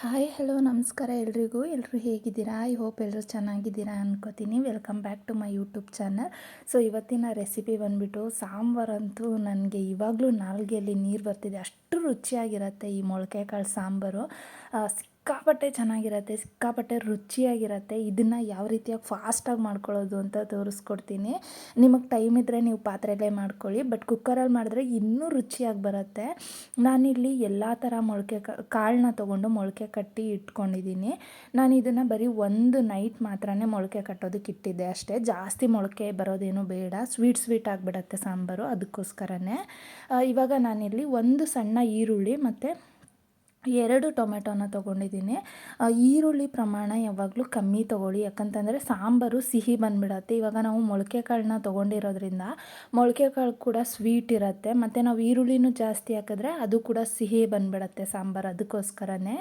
Hi hello ನಮಸ್ಕಾರ ಎಲ್ರಿಗೂ. ಎಲ್ಲರೂ ಹೇಗಿದ್ದೀರಾ? ಐ ಹೋಪ್ ಎಲ್ಲರೂ ಚೆನ್ನಾಗಿದ್ದೀರಾ ಅನ್ಕೋತೀನಿ. Welcome back to my YouTube channel so ಇವತ್ತಿನ ರೆಸಿಪಿ ಬಂದುಬಿಟ್ಟು ಸಾಂಬಾರಂತೂ ನನಗೆ ಇವಾಗಲೂ ನಾಲ್ಗೆಯಲ್ಲಿ ನೀರು ಬರ್ತಿದೆ. ಅಷ್ಟು ರುಚಿಯಾಗಿರುತ್ತೆ ಈ ಮೊಳಕೆ ಕಾಳು ಸಾಂಬಾರು ಸಿಕ್ಕಾಪಟ್ಟೆ ಚೆನ್ನಾಗಿರತ್ತೆ, ಸಿಕ್ಕಾಪಟ್ಟೆ ರುಚಿಯಾಗಿರುತ್ತೆ. ಇದನ್ನು ಯಾವ ರೀತಿಯಾಗಿ ಫಾಸ್ಟಾಗಿ ಮಾಡ್ಕೊಳ್ಳೋದು ಅಂತ ತೋರಿಸ್ಕೊಡ್ತೀನಿ. ನಿಮಗೆ ಟೈಮ್ ಇದ್ದರೆ ನೀವು ಪಾತ್ರೆಯಲ್ಲೇ ಮಾಡ್ಕೊಳ್ಳಿ ಬಟ್ ಕುಕ್ಕರಲ್ಲಿ ಮಾಡಿದ್ರೆ ಇನ್ನೂ ರುಚಿಯಾಗಿ ಬರುತ್ತೆ. ನಾನಿಲ್ಲಿ ಎಲ್ಲ ಥರ ಮೊಳಕೆ ಕಾಳನ್ನ ತೊಗೊಂಡು ಮೊಳಕೆ ಕಟ್ಟಿ ಇಟ್ಕೊಂಡಿದ್ದೀನಿ ನಾನು ಇದನ್ನು ಬರೀ ಒಂದು ನೈಟ್ ಮಾತ್ರನೇ ಮೊಳಕೆ ಕಟ್ಟೋದಕ್ಕೆ ಇಟ್ಟಿದ್ದೆ ಅಷ್ಟೇ. ಜಾಸ್ತಿ ಮೊಳಕೆ ಬರೋದೇನು ಬೇಡ. ಸ್ವೀಟ್ ಸ್ವೀಟ್ ಆಗಿಬಿಡತ್ತೆ ಸಾಂಬಾರು, ಅದಕ್ಕೋಸ್ಕರನೇ. ಇವಾಗ ನಾನಿಲ್ಲಿ ಒಂದು ಸಣ್ಣ ಈರುಳ್ಳಿ ಮತ್ತು ಎರಡು ಟೊಮೆಟೊನ ತೊಗೊಂಡಿದ್ದೀನಿ. ಈರುಳ್ಳಿ ಪ್ರಮಾಣ ಯಾವಾಗಲೂ ಕಮ್ಮಿ ತೊಗೊಳ್ಳಿ. ಯಾಕಂತಂದರೆ ಸಾಂಬಾರು ಸಿಹಿ ಬಂದುಬಿಡತ್ತೆ. ಇವಾಗ ನಾವು ಮೊಳಕೆ ಕಾಳನ್ನ ತೊಗೊಂಡಿರೋದ್ರಿಂದ ಮೊಳಕೆ ಕಾಳು ಕೂಡ ಸ್ವೀಟ್ ಇರುತ್ತೆ. ಮತ್ತು ನಾವು ಈರುಳ್ಳಿನೂ ಜಾಸ್ತಿ ಹಾಕಿದ್ರೆ ಅದು ಕೂಡ ಸಿಹಿ ಬಂದುಬಿಡತ್ತೆ ಸಾಂಬಾರು ಅದಕ್ಕೋಸ್ಕರನೇ.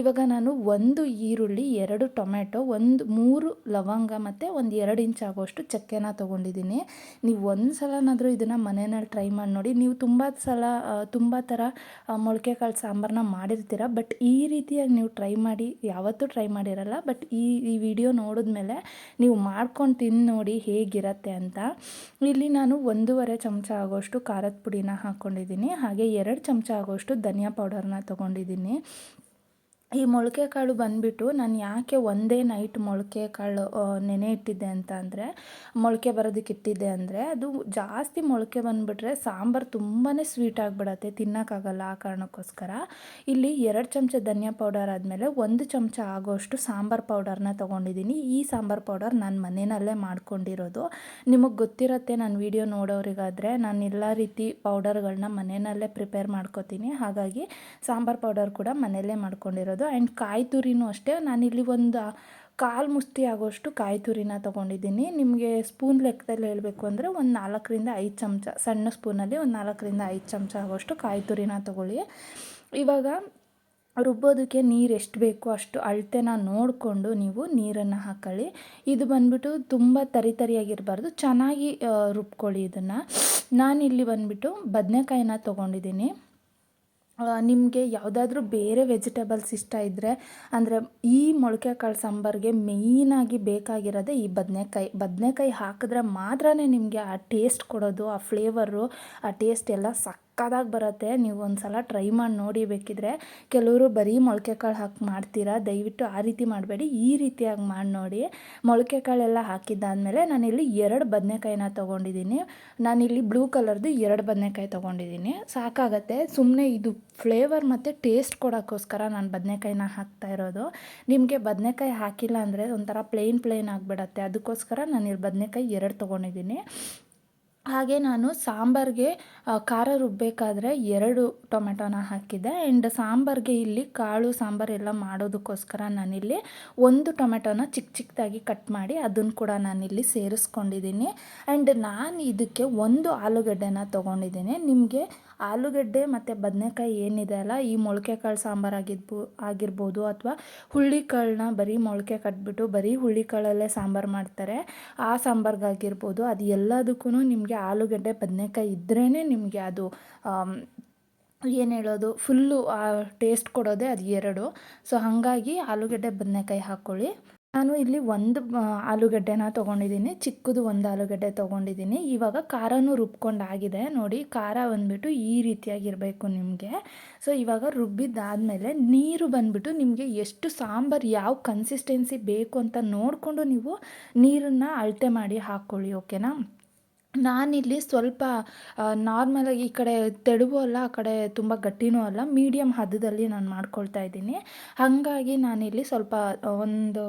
ಇವಾಗ ನಾನು ಒಂದು ಈರುಳ್ಳಿ, ಎರಡು ಟೊಮೆಟೊ, ಒಂದು ಮೂರು ಲವಂಗ ಮತ್ತು ಒಂದು ಎರಡು ಇಂಚ್ ಆಗೋಷ್ಟು ಚಕ್ಕೆನ ತೊಗೊಂಡಿದ್ದೀನಿ. ನೀವು ಒಂದು ಸಲನಾದರೂ ಇದನ್ನು ಮನೆಯಲ್ಲಿ ಟ್ರೈ ಮಾಡಿ ನೋಡಿ. ನೀವು ತುಂಬ ಸಲ ತುಂಬ ಥರ ಮೊಳಕೆ ಕಾಳು ಸಾಂಬಾರನ್ನ ಮಾಡಿರ್ತೀವಿ ಮಾಡ್ತೀರಾ ಬಟ್ ಈ ರೀತಿಯಾಗಿ ನೀವು ಟ್ರೈ ಮಾಡಿ, ಯಾವತ್ತೂ ಟ್ರೈ ಮಾಡಿರಲ್ಲ ಬಟ್ ಈ ಈ ವಿಡಿಯೋ ನೋಡಿದ್ಮೇಲೆ ನೀವು ಮಾಡ್ಕೊಂಡು ತಿಂದು ನೋಡಿ ಹೇಗಿರತ್ತೆ ಅಂತ. ಇಲ್ಲಿ ನಾನು ಒಂದೂವರೆ ಚಮಚ ಆಗೋಷ್ಟು ಖಾರದ ಪುಡಿನ ಹಾಕ್ಕೊಂಡಿದ್ದೀನಿ ಹಾಗೆ ಎರಡು ಚಮಚ ಆಗೋಷ್ಟು ಧನಿಯಾ ಪೌಡರ್ನ ತೊಗೊಂಡಿದ್ದೀನಿ. ಈ ಮೊಳಕೆ ಕಾಳು ಬಂದುಬಿಟ್ಟು ನಾನು ಯಾಕೆ ಒಂದೇ ನೈಟ್ ಮೊಳಕೆ ಕಾಳು ನೆನೆ ಇಟ್ಟಿದ್ದೆ ಅಂತ ಅಂದರೆ, ಮೊಳಕೆ ಬರೋದಕ್ಕೆ ಇಟ್ಟಿದ್ದೆ ಅಂದರೆ, ಅದು ಜಾಸ್ತಿ ಮೊಳಕೆ ಬಂದುಬಿಟ್ರೆ ಸಾಂಬಾರು ತುಂಬಾ ಸ್ವೀಟ್ ಆಗಿಬಿಡತ್ತೆ, ತಿನ್ನೋಕ್ಕಾಗಲ್ಲ ಆ ಕಾರಣಕ್ಕೋಸ್ಕರ. ಇಲ್ಲಿ ಎರಡು ಚಮಚ ಧನಿಯಾ ಪೌಡರ್ ಆದಮೇಲೆ ಒಂದು ಚಮಚ ಆಗೋಷ್ಟು ಸಾಂಬಾರು ಪೌಡರ್ನ ತೊಗೊಂಡಿದ್ದೀನಿ. ಈ ಸಾಂಬಾರು ಪೌಡರ್ ನಾನು ಮನೆಯಲ್ಲೇ ಮಾಡ್ಕೊಂಡಿರೋದು. ನಿಮಗೆ ಗೊತ್ತಿರುತ್ತೆ ನಾನು ವಿಡಿಯೋ ನೋಡೋರಿಗಾದರೆ ನಾನು ಎಲ್ಲ ರೀತಿ ಪೌಡರ್ಗಳನ್ನ ಮನೆಯಲ್ಲೇ ಪ್ರಿಪೇರ್ ಮಾಡ್ಕೋತೀನಿ. ಹಾಗಾಗಿ ಸಾಂಬಾರು ಪೌಡರ್ ಕೂಡ ಮನೆಯಲ್ಲೇ ಮಾಡ್ಕೊಂಡಿರೋದು. ಮಾಡೋದು ಆ್ಯಂಡ್ ಕಾಯಿ ತುರಿನೂ ಅಷ್ಟೇ. ನಾನಿಲ್ಲಿ ಒಂದು ಕಾಲು ಮುಷ್ಟಿ ಆಗೋಷ್ಟು ಕಾಯಿ ತುರಿನ ತೊಗೊಂಡಿದ್ದೀನಿ. ನಿಮಗೆ ಸ್ಪೂನ್ ಲೆಕ್ಕದಲ್ಲಿ ಹೇಳಬೇಕು ಅಂದರೆ ಒಂದು ನಾಲ್ಕರಿಂದ ಐದು ಚಮಚ, ಸಣ್ಣ ಸ್ಪೂನಲ್ಲಿ ಒಂದು ನಾಲ್ಕರಿಂದ ಐದು ಚಮಚ ಆಗೋಷ್ಟು ಕಾಯಿ ತುರಿನ ತೊಗೊಳ್ಳಿ. ಇವಾಗ ರುಬ್ಬೋದಕ್ಕೆ ನೀರು ಎಷ್ಟು ಬೇಕು ಅಷ್ಟು ಅಳತೆನ ನೋಡಿಕೊಂಡು ನೀವು ನೀರನ್ನು ಹಾಕೊಳ್ಳಿ. ಇದು ಬಂದುಬಿಟ್ಟು ತುಂಬ ತರಿ ತರಿಯಾಗಿರಬಾರ್ದು. ಚೆನ್ನಾಗಿ ರುಬ್ಕೊಳ್ಳಿ ಇದನ್ನು. ನಾನಿಲ್ಲಿ ಬಂದುಬಿಟ್ಟು ಬದನೆಕಾಯಿನ ತೊಗೊಂಡಿದ್ದೀನಿ. ನಿಮಗೆ ಯಾವುದಾದ್ರೂ ಬೇರೆ ವೆಜಿಟೇಬಲ್ಸ್ ಇಷ್ಟ ಇದ್ದರೆ ಅಂದರೆ ಈ ಮೊಳಕೆ ಕಾಳು ಸಾಂಬಾರಿಗೆ ಮೇಯ್ನಾಗಿ ಬೇಕಾಗಿರೋದೇ ಈ ಬದನೆಕಾಯಿ. ಬದನೆಕಾಯಿ ಹಾಕಿದ್ರೆ ಮಾತ್ರ ನಿಮಗೆ ಆ ಟೇಸ್ಟ್ ಕೊಡೋದು, ಆ ಫ್ಲೇವರು ಆ ಟೇಸ್ಟ್ ಎಲ್ಲ ಸಕ್ ಸಕ್ಕದಾಗಿ ಬರುತ್ತೆ, ನೀವು ಒಂದು ಸಲ ಟ್ರೈ ಮಾಡಿ ನೋಡಿ ಬೇಕಿದ್ರೆ. ಕೆಲವರು ಬರೀ ಮೊಳಕೆ ಕಾಳು ಹಾಕಿ ಮಾಡ್ತೀರಾ? ದಯವಿಟ್ಟು ಆ ರೀತಿ ಮಾಡಬೇಡಿ. ಈ ರೀತಿಯಾಗಿ ಮಾಡಿ ನೋಡಿ. ಮೊಳಕೆ ಕಾಳೆಲ್ಲ ಹಾಕಿದ್ದಾದಮೇಲೆ ನಾನಿಲ್ಲಿ ಎರಡು ಬದನೆಕಾಯಿನ ತೊಗೊಂಡಿದ್ದೀನಿ ನಾನಿಲ್ಲಿ ಬ್ಲೂ ಕಲರ್ದು ಎರಡು ಬದನೆಕಾಯಿ ತೊಗೊಂಡಿದ್ದೀನಿ ಸಾಕಾಗತ್ತೆ. ಸುಮ್ಮನೆ ಇದು ಫ್ಲೇವರ್ ಮತ್ತು ಟೇಸ್ಟ್ ಕೊಡೋಕ್ಕೋಸ್ಕರ ನಾನು ಬದನೆಕಾಯಿನ ಹಾಕ್ತಾ ಇರೋದು. ನಿಮಗೆ ಬದನೆಕಾಯಿ ಹಾಕಿಲ್ಲ ಅಂದರೆ ಒಂಥರ ಪ್ಲೇನ್ ಪ್ಲೇನ್ ಆಗಿಬಿಡತ್ತೆ. ಅದಕ್ಕೋಸ್ಕರ ನಾನು ಇಲ್ಲಿ ಬದನೆಕಾಯಿ ಎರಡು ತೊಗೊಂಡಿದ್ದೀನಿ ಹಾಗೆ ನಾನು ಸಾಂಬಾರಿಗೆ ಖಾರ ರುಬ್ಬಬೇಕಾದ್ರೆ ಎರಡು ಟೊಮೆಟೊನ ಹಾಕಿದ್ದೆ. ಆ್ಯಂಡ್ ಸಾಂಬಾರಿಗೆ ಇಲ್ಲಿ ಕಾಳು, ಸಾಂಬಾರು ಎಲ್ಲ ಮಾಡೋದಕ್ಕೋಸ್ಕರ ನಾನಿಲ್ಲಿ ಒಂದು ಟೊಮೆಟೊನ ಚಿಕ್ಕ ಚಿಕ್ಕದಾಗಿ ಕಟ್ ಮಾಡಿ ಅದನ್ನು ಕೂಡ ನಾನಿಲ್ಲಿ ಸೇರಿಸ್ಕೊಂಡಿದ್ದೀನಿ. ಆ್ಯಂಡ್ ನಾನು ಇದಕ್ಕೆ ಒಂದು ಆಲೂಗಡ್ಡೆನ ತೊಗೊಂಡಿದ್ದೀನಿ. ನಿಮಗೆ ಆಲೂಗಡ್ಡೆ ಮತ್ತು ಬದನೆಕಾಯಿ ಏನಿದೆ ಅಲ್ಲ, ಈ ಮೊಳಕೆ ಕಾಳು ಸಾಂಬಾರು ಆಗಿದ್ಬೋ, ಆಗಿರ್ಬೋದು ಅಥವಾ ಹುಳ್ಳಿಕಾಳನ್ನ ಬರೀ ಮೊಳಕೆ ಕಟ್ಬಿಟ್ಟು ಬರೀ ಹುಳ್ಳಿಕಾಳಲ್ಲೇ ಸಾಂಬಾರು ಮಾಡ್ತಾರೆ. ಆ ಸಾಂಬಾರ್ಗಾಗಿರ್ಬೋದು, ಅದು ಎಲ್ಲದಕ್ಕೂ ನಿಮಗೆ ಆಲೂಗಡ್ಡೆ, ಬದನೆಕಾಯಿ ಇದ್ರೇ ನಿಮಗೆ ಅದು ಏನು ಹೇಳೋದು, ಫುಲ್ಲು ಟೇಸ್ಟ್ ಕೊಡೋದೇ ಅದು ಎರಡು. ಸೊ ಹಾಗಾಗಿ ಆಲೂಗಡ್ಡೆ, ಬದನೆಕಾಯಿ ಹಾಕ್ಕೊಳ್ಳಿ ನಾನು ಇಲ್ಲಿ ಒಂದು ಆಲೂಗಡ್ಡೆನ ತೊಗೊಂಡಿದ್ದೀನಿ, ಚಿಕ್ಕದು ಒಂದು ಆಲೂಗಡ್ಡೆ ತೊಗೊಂಡಿದ್ದೀನಿ. ಇವಾಗ ಖಾರನೂ ರುಬ್ಕೊಂಡಾಗಿದೆ. ನೋಡಿ, ಖಾರ ಬಂದುಬಿಟ್ಟು ಈ ರೀತಿಯಾಗಿರಬೇಕು ನಿಮಗೆ. ಸೊ, ಇವಾಗ ರುಬ್ಬಿದ್ದಾದಮೇಲೆ ನೀರು ಬಂದುಬಿಟ್ಟು ನಿಮಗೆ ಎಷ್ಟು ಸಾಂಬಾರು ಯಾವ ಕನ್ಸಿಸ್ಟೆನ್ಸಿ ಬೇಕು ಅಂತ ನೋಡಿಕೊಂಡು ನೀವು ನೀರನ್ನು ಅಳತೆ ಮಾಡಿ ಹಾಕ್ಕೊಳ್ಳಿ, ಓಕೆನಾ? ನಾನಿಲ್ಲಿ ಸ್ವಲ್ಪ ನಾರ್ಮಲಾಗಿ ಈ ಕಡೆ ತೆಳುವೂ ಅಲ್ಲ, ಆ ಕಡೆ ತುಂಬ ಗಟ್ಟಿನೂ ಅಲ್ಲ ಮೀಡಿಯಮ್ ಹದದಲ್ಲಿ ನಾನು ಮಾಡ್ಕೊಳ್ತಾ ಇದ್ದೀನಿ. ಹಾಗಾಗಿ ನಾನಿಲ್ಲಿ ಸ್ವಲ್ಪ ಒಂದು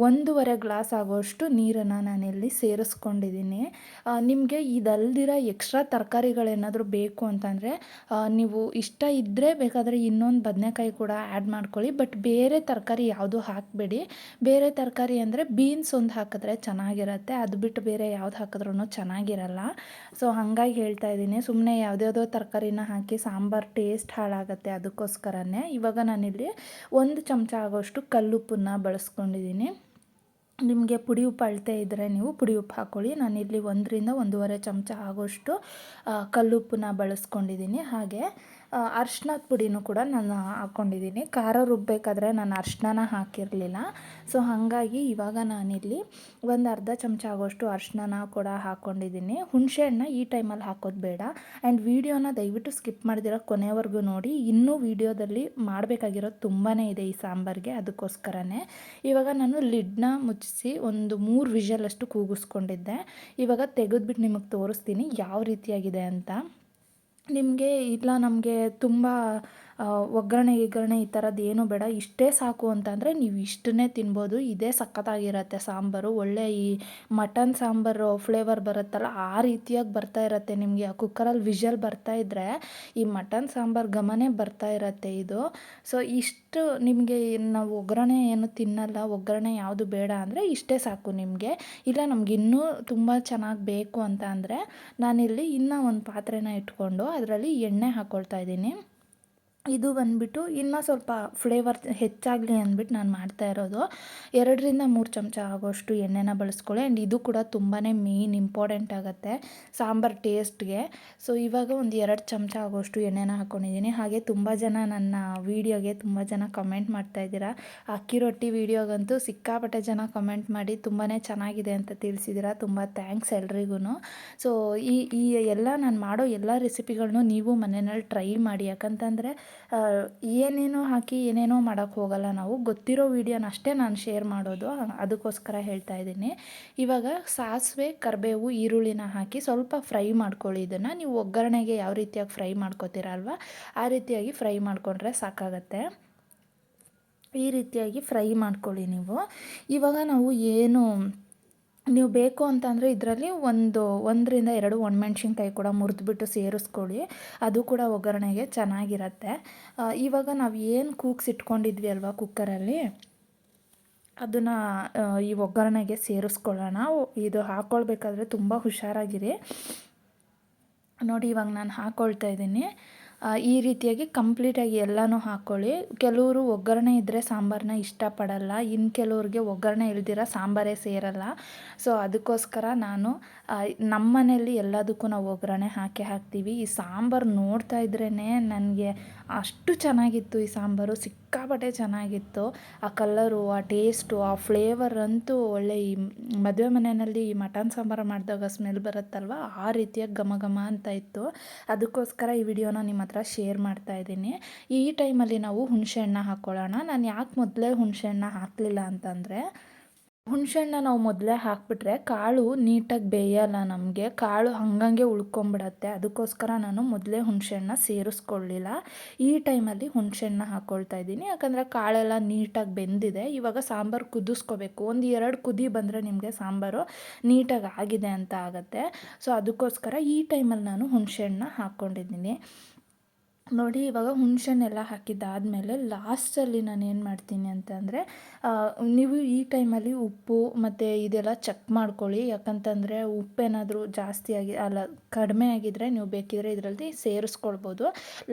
ಒಂದೂವರೆ ಗ್ಲಾಸ್ ಆಗೋಷ್ಟು ನೀರನ್ನು ನಾನಿಲ್ಲಿ ಸೇರಿಸ್ಕೊಂಡಿದ್ದೀನಿ. ನಿಮಗೆ ಇದಲ್ದಿರ ಎಕ್ಸ್ಟ್ರಾ ತರಕಾರಿಗಳೇನಾದರೂ ಬೇಕು ಅಂತಂದರೆ ನೀವು ಇಷ್ಟ ಇದ್ದರೆ ಬೇಕಾದರೆ ಇನ್ನೊಂದು ಬದನೆಕಾಯಿ ಕೂಡ ಆ್ಯಡ್ ಮಾಡ್ಕೊಳ್ಳಿ. ಬಟ್ ಬೇರೆ ತರಕಾರಿ ಯಾವುದು ಹಾಕಬೇಡಿ. ಬೇರೆ ತರಕಾರಿ ಅಂದರೆ ಬೀನ್ಸ್ ಒಂದು ಹಾಕಿದ್ರೆ ಚೆನ್ನಾಗಿರುತ್ತೆ. ಅದು ಬಿಟ್ಟು ಬೇರೆ ಯಾವ್ದು ಹಾಕಿದ್ರೂ ಚೆನ್ನಾಗಿರಲ್ಲ. ಸೊ, ಹಾಗಾಗಿ ಹೇಳ್ತಾ ಇದ್ದೀನಿ. ಸುಮ್ಮನೆ ಯಾವುದ್ಯಾವುದೋ ತರಕಾರಿನ ಹಾಕಿ ಸಾಂಬಾರು ಟೇಸ್ಟ್ ಹಾಳಾಗುತ್ತೆ ಅದಕ್ಕೋಸ್ಕರನೇ. ಇವಾಗ ನಾನಿಲ್ಲಿ ಒಂದು ಚಮಚ ಆಗೋಷ್ಟು ಕಲ್ಲುಪ್ಪನ್ನ ಬಳಸ್ಕೊಂಡಿದ್ದೀನಿ. ನಿಮಗೆ ಪುಡಿ ಉಪ್ಪು ಅಳತೆ ಇದ್ದರೆ ನೀವು ಪುಡಿ ಉಪ್ಪು ಹಾಕ್ಕೊಳ್ಳಿ ಇಲ್ಲಿ ಒಂದರಿಂದ ಒಂದೂವರೆ ಚಮಚ ಆಗೋಷ್ಟು ಕಲ್ಲುಪ್ಪನ್ನ ಬಳಸ್ಕೊಂಡಿದ್ದೀನಿ. ಹಾಗೆ ಅರ್ಶಿನದ ಪುಡಿನೂ ಕೂಡ ನಾನು ಹಾಕ್ಕೊಂಡಿದ್ದೀನಿ. ಖಾರ ರುಬ್ಬಬೇಕಾದ್ರೆ ನಾನು ಅರ್ಶಿನ ಹಾಕಿರಲಿಲ್ಲ. ಸೊ ಹಾಗಾಗಿ ಇವಾಗ ನಾನಿಲ್ಲಿ ಒಂದು ಅರ್ಧ ಚಮಚ ಆಗೋಷ್ಟು ಅರ್ಶಿನ ಕೂಡ ಹಾಕ್ಕೊಂಡಿದ್ದೀನಿ ಹುಣಸೆಹಣ್ಣ ಈ ಟೈಮಲ್ಲಿ ಹಾಕೋದು ಬೇಡ. ಆ್ಯಂಡ್ ವೀಡಿಯೋನ ದಯವಿಟ್ಟು ಸ್ಕಿಪ್ ಮಾಡಿದಿರೋ ಕೊನೆವರೆಗೂ ನೋಡಿ. ಇನ್ನೂ ವೀಡಿಯೋದಲ್ಲಿ ಮಾಡಬೇಕಾಗಿರೋದು ತುಂಬಾ ಇದೆ ಈ ಸಾಂಬಾರಿಗೆ, ಅದಕ್ಕೋಸ್ಕರನೇ. ಇವಾಗ ನಾನು ಲಿಡ್ನ ಮುಚ್ಚಿಸಿ ಒಂದು ಮೂರು ವಿಷಲಷ್ಟು ಕೂಗಿಸ್ಕೊಂಡಿದ್ದೆ. ಇವಾಗ ತೆಗೆದ್ಬಿಟ್ಟು ನಿಮಗೆ ತೋರಿಸ್ತೀನಿ. ಯಾವ ರೀತಿಯಾಗಿದೆ ಅಂತ. ನಿಮಗೆ ಇಲ್ಲ ನಮಗೆ ತುಂಬ ಒಗ್ಗರಣೆ, ಗಿಗ್ಗರಣೆ ಈ ಥರದ್ದು ಏನೂ ಬೇಡ. ಇಷ್ಟೇ ಸಾಕು ಅಂತಂದರೆ ನೀವು ಇಷ್ಟನ್ನೇ ತಿನ್ಬೋದು. ಇದೇ ಸಖತ್ತಾಗಿರತ್ತೆ ಸಾಂಬಾರು. ಒಳ್ಳೆ ಈ ಮಟನ್ ಸಾಂಬಾರು ಫ್ಲೇವರ್ ಬರುತ್ತಲ್ಲ, ಆ ರೀತಿಯಾಗಿ ಬರ್ತಾ ಇರತ್ತೆ ನಿಮಗೆ. ಆ ಕುಕ್ಕರಲ್ಲಿ ವಿಷಲ್ ಬರ್ತಾ ಇದ್ದರೆ ಈ ಮಟನ್ ಸಾಂಬಾರು ಘಮನೇ ಬರ್ತಾ ಇರತ್ತೆ ಇದು. ಸೊ ಇಷ್ಟು ನಿಮಗೆ ನಾವು ಒಗ್ಗರಣೆ ಏನು ತಿನ್ನಲ್ಲ, ಒಗ್ಗರಣೆ ಯಾವುದು ಬೇಡ ಅಂದರೆ ಇಷ್ಟೇ ಸಾಕು ನಿಮಗೆ. ಇಲ್ಲ, ನಮ್ಗೆ ಇನ್ನೂ ತುಂಬ ಚೆನ್ನಾಗಿ ಬೇಕು ಅಂತ ಅಂದರೆ ನಾನಿಲ್ಲಿ ಇನ್ನೂ ಒಂದು ಪಾತ್ರೆನ ಇಟ್ಕೊಂಡು ಅದರಲ್ಲಿ ಎಣ್ಣೆ ಹಾಕ್ಕೊಳ್ತಾ ಇದ್ದೀನಿ. ಇದು ಬಂದುಬಿಟ್ಟು ಇನ್ನೂ ಸ್ವಲ್ಪ ಫ್ಲೇವರ್ ಹೆಚ್ಚಾಗಲಿ ಅಂದ್ಬಿಟ್ಟು ನಾನು ಮಾಡ್ತಾ ಇರೋದು. ಎರಡರಿಂದ ಮೂರು ಚಮಚ ಆಗೋಷ್ಟು ಎಣ್ಣೆನ ಬಳಸ್ಕೊಳ್ಳಿ. ಆ್ಯಂಡ್ ಇದು ಕೂಡ ತುಂಬಾ ಮೇಯ್ನ್ ಇಂಪಾರ್ಟೆಂಟ್ ಆಗುತ್ತೆ ಸಾಂಬಾರು ಟೇಸ್ಟ್ಗೆ ಸೊ ಇವಾಗ ಒಂದು ಎರಡು ಚಮಚ ಆಗೋಷ್ಟು ಎಣ್ಣೆನ ಹಾಕ್ಕೊಂಡಿದ್ದೀನಿ ಹಾಗೆ ತುಂಬ ಜನ ನನ್ನ ವೀಡಿಯೋಗೆ ತುಂಬ ಜನ ಕಮೆಂಟ್ ಮಾಡ್ತಾ ಇದ್ದೀರಾ. ಅಕ್ಕಿ ರೊಟ್ಟಿ ವೀಡಿಯೋಗಂತೂ ಸಿಕ್ಕಾಪಟ್ಟೆ ಜನ ಕಮೆಂಟ್ ಮಾಡಿ ತುಂಬಾ ಚೆನ್ನಾಗಿದೆ ಅಂತ ತಿಳಿಸಿದ್ದೀರಾ ತುಂಬ ಥ್ಯಾಂಕ್ಸ್ ಎಲ್ರಿಗೂ ಸೊ ಈ ಈ ಎಲ್ಲ ನಾನು ಮಾಡೋ ಎಲ್ಲ ರೆಸಿಪಿಗಳನ್ನೂ ನೀವು ಮನೆಯಲ್ಲಿ ಟ್ರೈ ಮಾಡಿ. ಯಾಕಂತಂದರೆ ಏನೇನೋ ಹಾಕಿ ಏನೇನೋ ಮಾಡೋಕ್ಕೆ ಹೋಗಲ್ಲ ನಾವು. ಗೊತ್ತಿರೋ ವೀಡಿಯೋನ ಅಷ್ಟೇ ನಾನು ಶೇರ್ ಮಾಡೋದು. ಅದಕ್ಕೋಸ್ಕರ ಹೇಳ್ತಾ ಇದ್ದೀನಿ. ಇವಾಗ ಸಾಸಿವೆ, ಕರಿಬೇವು, ಈರುಳ್ಳಿನ ಹಾಕಿ ಸ್ವಲ್ಪ ಫ್ರೈ ಮಾಡ್ಕೊಳ್ಳಿ ಇದನ್ನು. ನೀವು ಒಗ್ಗರಣೆಗೆ ಯಾವ ರೀತಿಯಾಗಿ ಫ್ರೈ ಮಾಡ್ಕೋತೀರಲ್ವ ಆ ರೀತಿಯಾಗಿ ಫ್ರೈ ಮಾಡಿಕೊಂಡ್ರೆ ಸಾಕಾಗತ್ತೆ. ಈ ರೀತಿಯಾಗಿ ಫ್ರೈ ಮಾಡ್ಕೊಳ್ಳಿ ನೀವು. ಇವಾಗ ನಾವು ಏನು ನೀವು ಬೇಕು ಅಂತಂದರೆ ಇದರಲ್ಲಿ ಒಂದು, ಒಂದರಿಂದ ಎರಡು ಒಣಮೆಣ್ಸಿನ್ಕಾಯಿ ಕೂಡ ಮುರಿದ್ಬಿಟ್ಟು ಸೇರಿಸ್ಕೊಳ್ಳಿ. ಅದು ಕೂಡ ಒಗ್ಗರಣೆಗೆ ಚೆನ್ನಾಗಿರತ್ತೆ. ಇವಾಗ ನಾವು ಏನು ಕೂಗ್ಸಿಟ್ಕೊಂಡಿದ್ವಿ ಅಲ್ವಾ ಕುಕ್ಕರಲ್ಲಿ? ಅದನ್ನು ಈ ಒಗ್ಗರಣೆಗೆ ಸೇರಿಸ್ಕೊಳ್ಳೋಣ. ಇದು ಹಾಕ್ಕೊಳ್ಬೇಕಾದ್ರೆ ತುಂಬ ಹುಷಾರಾಗಿರಿ. ನೋಡಿ ಇವಾಗ ನಾನು ಹಾಕ್ಕೊಳ್ತಾ ಇದ್ದೀನಿ. ಈ ರೀತಿಯಾಗಿ ಕಂಪ್ಲೀಟಾಗಿ ಎಲ್ಲನೂ ಹಾಕ್ಕೊಳ್ಳಿ ಕೆಲವರು ಒಗ್ಗರಣೆ ಇದ್ದರೆ ಸಾಂಬಾರನ್ನ ಇಷ್ಟಪಡಲ್ಲ. ಇನ್ನು ಕೆಲವ್ರಿಗೆ ಒಗ್ಗರಣೆ ಇಲ್ದಿರ ಸಾಂಬಾರೇ ಸೇರಲ್ಲ. ಸೊ ಅದಕ್ಕೋಸ್ಕರ ನಾನು ನಮ್ಮ ಮನೆಯಲ್ಲಿ ಎಲ್ಲದಕ್ಕೂ ನಾವು ಒಗ್ಗರಣೆ ಹಾಕಿ ಹಾಕ್ತೀವಿ. ಈ ಸಾಂಬಾರು ನೋಡ್ತಾ ಇದ್ರೇ ನನಗೆ ಅಷ್ಟು ಚೆನ್ನಾಗಿತ್ತು ಈ ಸಾಂಬಾರು, ಸಿಕ್ಕಾಪಟ್ಟೆ ಚೆನ್ನಾಗಿತ್ತು. ಆ ಕಲ್ಲರು ಆ ಟೇಸ್ಟು, ಆ ಫ್ಲೇವರ್ ಅಂತೂ ಒಳ್ಳೆ ಈ ಮದುವೆ ಮನೆಯಲ್ಲಿ ಈ ಮಟನ್ ಸಾಂಬಾರು ಮಾಡಿದಾಗ ಸ್ಮೆಲ್ ಬರುತ್ತಲ್ವ? ಆ ರೀತಿಯಾಗಿ ಘಮ ಘಮ ಅಂತ ಇತ್ತು. ಅದಕ್ಕೋಸ್ಕರ ಈ ವಿಡಿಯೋನ ನಿಮ್ಮ ಹತ್ರ ಶೇರ್ ಮಾಡ್ತಾ ಇದ್ದೀನಿ. ಈ ಟೈಮಲ್ಲಿ ನಾವು ಹುಣಸೆಹಣ್ಣ ಹಾಕ್ಕೊಳ್ಳೋಣ. ನಾನು ಯಾಕೆ ಮೊದಲೇ ಹುಣಸೆಹಣ್ಣ ಹಾಕಲಿಲ್ಲ ಅಂತಂದರೆ ಹುಣಸೆಹಣ್ಣ ನಾವು ಮೊದಲೇ ಹಾಕಿಬಿಟ್ರೆ ಕಾಳು ನೀಟಾಗಿ ಬೇಯಲ್ಲ ನಮಗೆ. ಕಾಳು ಹಂಗಂಗೆ ಉಳ್ಕೊಂಬಿಡತ್ತೆ. ಅದಕ್ಕೋಸ್ಕರ ನಾನು ಮೊದಲೇ ಹುಣಸೆಹಣ್ಣ ಸೇರಿಸ್ಕೊಳ್ಳಿಲ್ಲ. ಈ ಟೈಮಲ್ಲಿ ಹುಣಸೆಹಣ್ಣ ಹಾಕ್ಕೊಳ್ತಾ ಇದ್ದೀನಿ. ಯಾಕಂದರೆ ಕಾಳೆಲ್ಲ ನೀಟಾಗಿ ಬೆಂದಿದೆ. ಇವಾಗ ಸಾಂಬಾರು ಕುದಿಸ್ಕೋಬೇಕು. ಒಂದು ಎರಡು ಕುದಿ ಬಂದರೆ ನಿಮಗೆ ಸಾಂಬಾರು ನೀಟಾಗಿ ಆಗಿದೆ ಅಂತ ಆಗುತ್ತೆ. ಸೊ ಅದಕ್ಕೋಸ್ಕರ ಈ ಟೈಮಲ್ಲಿ ನಾನು ಹುಣಸೆಹಣ್ಣ ಹಾಕ್ಕೊಂಡಿದ್ದೀನಿ. ನೋಡಿ, ಇವಾಗ ಹುಣಸೆಹಣ್ಣೆಲ್ಲ ಹಾಕಿದ್ದಾದಮೇಲೆ ಲಾಸ್ಟಲ್ಲಿ ನಾನು ಏನು ಮಾಡ್ತೀನಿ ಅಂತಂದರೆ ನೀವು ಈ ಟೈಮಲ್ಲಿ ಉಪ್ಪು ಮತ್ತು ಇದೆಲ್ಲ ಚೆಕ್ ಮಾಡ್ಕೊಳ್ಳಿ. ಯಾಕಂತಂದರೆ ಉಪ್ಪೇನಾದರೂ ಜಾಸ್ತಿ ಆಗಿ, ಅಲ್ಲ, ಕಡಿಮೆ ಆಗಿದ್ದರೆ ನೀವು ಬೇಕಿದ್ರೆ ಇದರಲ್ಲಿ ಸೇರಿಸ್ಕೊಳ್ಬೋದು.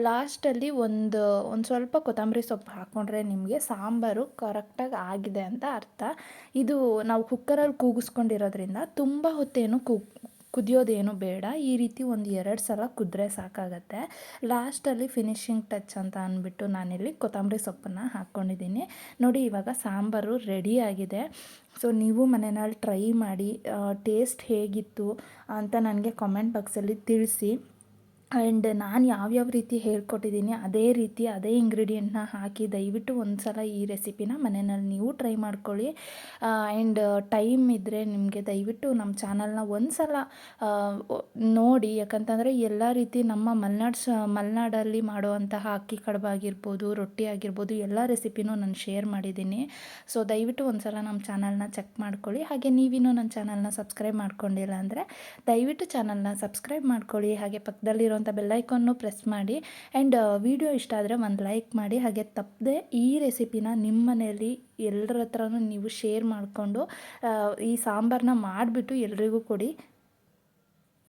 ಲಾಸ್ಟಲ್ಲಿ ಒಂದು ಒಂದು ಸ್ವಲ್ಪ ಕೊತ್ತಂಬರಿ ಸೊಪ್ಪು ಹಾಕ್ಕೊಂಡ್ರೆ ನಿಮಗೆ ಸಾಂಬಾರು ಕರೆಕ್ಟಾಗಿ ಆಗಿದೆ ಅಂತ ಅರ್ಥ. ಇದು ನಾವು ಕುಕ್ಕರಲ್ಲಿ ಕೂಗಿಸ್ಕೊಂಡಿರೋದ್ರಿಂದ ತುಂಬ ಹೊತ್ತೇನು ಕುಕ್ ಕುದಿಯೋದೇನು ಬೇಡ. ಈ ರೀತಿ ಒಂದು ಎರಡು ಸಲ ಕುದ್ರೆ ಸಾಕಾಗತ್ತೆ. ಲಾಸ್ಟಲ್ಲಿ ಫಿನಿಶಿಂಗ್ ಟಚ್ ಅಂತ ಅಂದ್ಬಿಟ್ಟು ನಾನಿಲ್ಲಿ ಕೊತ್ತಂಬರಿ ಸೊಪ್ಪನ್ನು ಹಾಕ್ಕೊಂಡಿದ್ದೀನಿ ನೋಡಿ, ಇವಾಗ ಸಾಂಬಾರು ರೆಡಿ ಆಗಿದೆ. ಸೊ ನೀವು ಮನೆಯಲ್ಲಿ ಟ್ರೈ ಮಾಡಿ ಟೇಸ್ಟ್ ಹೇಗಿತ್ತು ಅಂತ ನನಗೆ ಕಾಮೆಂಟ್ ಬಾಕ್ಸಲ್ಲಿ ತಿಳಿಸಿ. ಆ್ಯಂಡ್ ನಾನು ಯಾವ್ಯಾವ ರೀತಿ ಹೇಳ್ಕೊಟ್ಟಿದ್ದೀನಿ ಅದೇ ರೀತಿ ಅದೇ ಇಂಗ್ರೀಡಿಯೆಂಟ್ನ ಹಾಕಿ ದಯವಿಟ್ಟು ಒಂದು ಸಲ ಈ ರೆಸಿಪಿನ ಮನೆಯಲ್ಲಿ ನೀವು ಟ್ರೈ ಮಾಡ್ಕೊಳ್ಳಿ. ಆ್ಯಂಡ್ ಟೈಮ್ ಇದ್ದರೆ ನಿಮಗೆ ದಯವಿಟ್ಟು ನಮ್ಮ ಚಾನಲ್ನ ಒಂದು ಸಲ ನೋಡಿ. ಯಾಕಂತಂದರೆ ಎಲ್ಲ ರೀತಿ ನಮ್ಮ ಮಲೆನಾಡು ಸ, ಮಲೆನಾಡಲ್ಲಿ ಮಾಡುವಂತಹ ಅಕ್ಕಿ ಕಡುಬು ಆಗಿರ್ಬೋದು ರೊಟ್ಟಿ ಆಗಿರ್ಬೋದು, ಎಲ್ಲ ರೆಸಿಪಿನೂ ನಾನು ಶೇರ್ ಮಾಡಿದ್ದೀನಿ. ಸೊ ದಯವಿಟ್ಟು ಒಂದು ಸಲ ನಮ್ಮ ಚಾನಲ್ನ ಚೆಕ್ ಮಾಡ್ಕೊಳ್ಳಿ. ಹಾಗೆ ನೀವಿನ್ನೂ ನನ್ನ ಚಾನಲ್ನ ಸಬ್ಸ್ಕ್ರೈಬ್ ಮಾಡ್ಕೊಂಡಿಲ್ಲ ಅಂದರೆ ದಯವಿಟ್ಟು ಚಾನಲ್ನ ಸಬ್ಸ್ಕ್ರೈಬ್ ಮಾಡ್ಕೊಳ್ಳಿ. ಹಾಗೆ ಪಕ್ಕದಲ್ಲಿರೋ ಇರುವಂಥ ಬೆಲ್ಲೈಕನ್ನು ಪ್ರೆಸ್ ಮಾಡಿ ಆ್ಯಂಡ್ ವಿಡಿಯೋ ಇಷ್ಟ ಆದರೆ ಒಂದು ಲೈಕ್ ಮಾಡಿ. ಹಾಗೆ ತಪ್ಪದೆ ಈ ರೆಸಿಪಿನ ನಿಮ್ಮ ಮನೆಯಲ್ಲಿ ಎಲ್ಲರ ಹತ್ರನೂ ನೀವು ಶೇರ್ ಮಾಡಿಕೊಂಡು ಈ ಸಾಂಬಾರನ್ನ ಮಾಡಿಬಿಟ್ಟು ಎಲ್ರಿಗೂ ಕೊಡಿ.